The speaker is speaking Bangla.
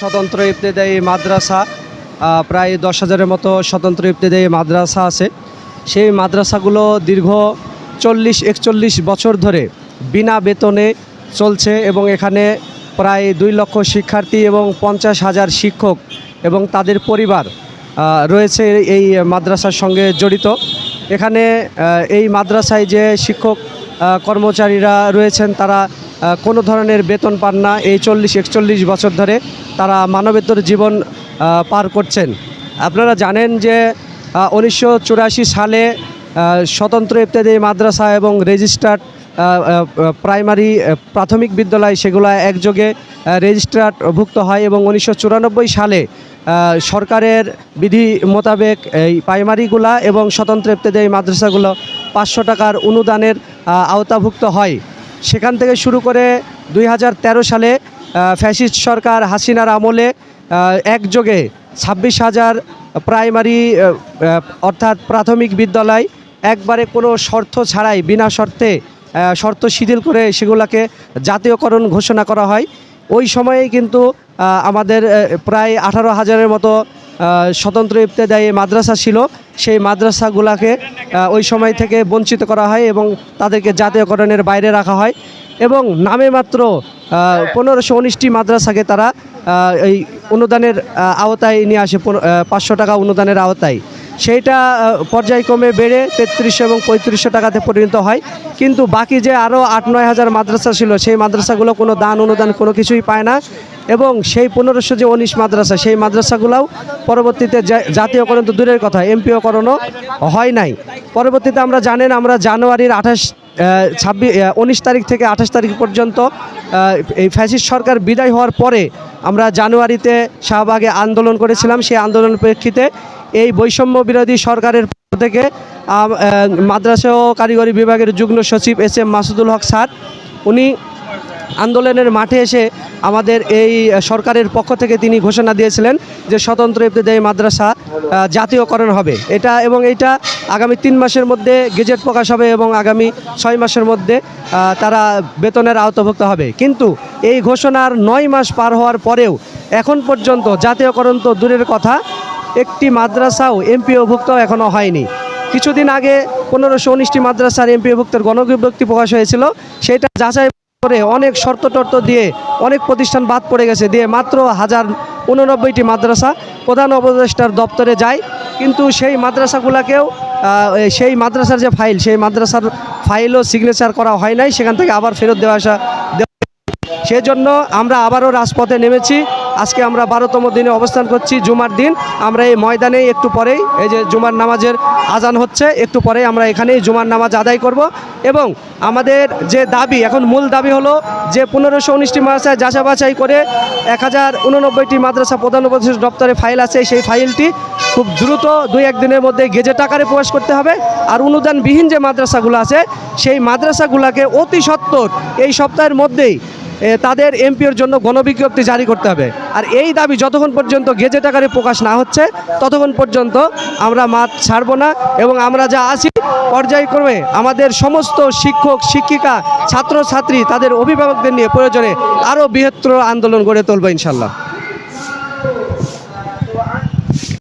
স্বতন্ত্র ইবতেদায়ী মাদ্রাসা প্রায় দশ হাজারের মতো স্বতন্ত্র ইবতেদায়ী মাদ্রাসা আছে। সেই মাদ্রাসাগুলো দীর্ঘ চল্লিশ, একচল্লিশ বছর ধরে বিনা বেতনে চলছে এবং এখানে প্রায় দুই লক্ষ শিক্ষার্থী এবং পঞ্চাশ হাজার শিক্ষক এবং তাদের পরিবার রয়েছে এই মাদ্রাসার সঙ্গে জড়িত। এখানে এই মাদ্রাসায় যে শিক্ষক কর্মচারীরা রয়েছেন তারা কোনো ধরনের বেতন পান না। এই চল্লিশ, একচল্লিশ বছর ধরে তারা মানবেতর জীবন পার করছেন। আপনারা জানেন যে উনিশশো চুরাশি সালে স্বতন্ত্র ইত্যাদি মাদ্রাসা এবং রেজিস্টার্ড প্রাইমারি প্রাথমিক বিদ্যালয় সেগুলো একযোগে রেজিস্ট্রারভুক্ত হয় এবং উনিশশো চুরানব্বই সালে সরকারের বিধি মোতাবেক এই প্রাইমারিগুলা এবং স্বতন্ত্র ইত্যাদি মাদ্রাসাগুলো পাঁচশো টাকার অনুদানের আওতাভুক্ত হয়। সেখান থেকে শুরু করে দুই হাজার তেরো সালে ফ্যাসিস্ট সরকার হাসিনার আমলে একযোগে ছাব্বিশ হাজার প্রাইমারি অর্থাৎ প্রাথমিক বিদ্যালয় একবারে কোনো শর্ত ছাড়াই, বিনা শর্তে শর্ত শিথিল করে সেগুলোকে জাতীয়করণ ঘোষণা করা হয়। ওই সময়ে কিন্তু আমাদের প্রায় আঠারো হাজারের মতো স্বতন্ত্র ইবতেদায়ী মাদ্রাসা ছিল। সেই মাদ্রাসাগুলোকে ওই সময় থেকে বঞ্চিত করা হয় এবং তাদেরকে জাতীয়করণের বাইরে রাখা হয়। এবং নামে মাত্র পনেরোশো উনিশটি মাদ্রাসাকে তারা এই অনুদানের আওতায় নিয়ে আসে পাঁচশো টাকা অনুদানের আওতায়। সেইটা পর্যায়ক্রমে বেড়ে তেত্রিশশো এবং পঁয়ত্রিশশো টাকাতে পরিণত হয়। কিন্তু বাকি যে আরও আট, নয় হাজার মাদ্রাসা ছিল, সেই মাদ্রাসাগুলো কোনো দান অনুদান কোনো কিছুই পায় না। এবং সেই পনেরোশো যে উনিশ মাদ্রাসা, সেই মাদ্রাসাগুলোও পরবর্তীতে জাতীয়করণ তো দূরের কথা এমপিওকরণও হয় নাই। পরবর্তীতে আমরা জানেন, আমরা জানুয়ারির আঠাশ ছাব্বিশ উনিশ তারিখ থেকে আঠাশ তারিখ পর্যন্ত এই ফ্যাসিস সরকার বিদায় হওয়ার পরে আমরা জানুয়ারিতে শাহবাগে আন্দোলন করেছিলাম। সেই আন্দোলনের প্রেক্ষিতে এই বৈষম্য বিরোধী সরকারের থেকে মাদ্রাসা ও কারিগরি বিভাগের যুগ্ম সচিব S M Masudul Haque sir, উনি আন্দোলনের মাঠে এসে আমাদের এই সরকারের পক্ষ থেকে তিনি ঘোষণা দিয়েছিলেন যে স্বতন্ত্র ইবতেদায়ী মাদ্রাসা জাতীয়করণ হবে। এটা এবং এটা আগামী তিন মাসের মধ্যে গেজেট প্রকাশ হবে এবং আগামী ছয় মাসের মধ্যে তারা বেতনের আওতাভুক্ত হবে। কিন্তু এই ঘোষণার নয় মাস পার হওয়ার পরেও এখন পর্যন্ত জাতীয়করণ তো দূরের কথা, একটি মাদ্রাসাও এমপিওভুক্ত এখনও হয়নি। কিছুদিন আগে পনেরোশো উনিশটি মাদ্রাসার এমপিওভুক্তের গণবিভক্তি প্রকাশ হয়েছিল, সেটা যাচাই করে অনেক শর্ত টর্ত দিয়ে অনেক প্রতিষ্ঠান বাদ পড়ে গেছে। দিয়ে মাত্র হাজার উননব্বইটি মাদ্রাসা প্রধান উপদেষ্টার দপ্তরে যায়। কিন্তু সেই মাদ্রাসাগুলোকেও সেই মাদ্রাসার যে ফাইল, সেই মাদ্রাসার ফাইলও সিগনেচার করা হয় নাই। সেখান থেকে আবার ফেরত দেওয়া আসা সেজন্য আমরা আবারও রাজপথে নেমেছি। আজকে আমরা বারোতম দিনে অবস্থান করছি, জুমার দিন। আমরা এই ময়দানে একটু পরেই, এই যে জুমার নামাজের আজান হচ্ছে, একটু পরেই আমরা এখানেই জুমার নামাজ আদায় করব। এবং আমাদের যে দাবি, এখন মূল দাবি হলো যে পনেরোশো উনিশটি মাদ্রাসায় যাচা বাছাই করে এক হাজার উননব্বইটি মাদ্রাসা প্রধান উপদেষ্টা দপ্তরে ফাইল আছে। সেই ফাইলটি খুব দ্রুত দুই একদিনের মধ্যে গেজেট আকারে প্রকাশ করতে হবে। আর অনুদানবিহীন যে মাদ্রাসাগুলো আছে, সেই মাদ্রাসাগুলোকে অতি সত্বর এই সপ্তাহের মধ্যেই তাদের এমপিওর জন্য গণবিজ্ঞপ্তি জারি করতে হবে। আর এই দাবি যতক্ষণ পর্যন্ত গেজেট আকারে প্রকাশ না হচ্ছে, ততক্ষণ পর্যন্ত আমরা মাঠ ছাড়বো না এবং আমরা যা আসি পর্যায়ক্রমে আমাদের সমস্ত শিক্ষক, শিক্ষিকা, ছাত্রছাত্রী, তাদের অভিভাবকদের নিয়ে প্রয়োজনে আরও বৃহত্তর আন্দোলন গড়ে তুলবো ইনশাল্লাহ।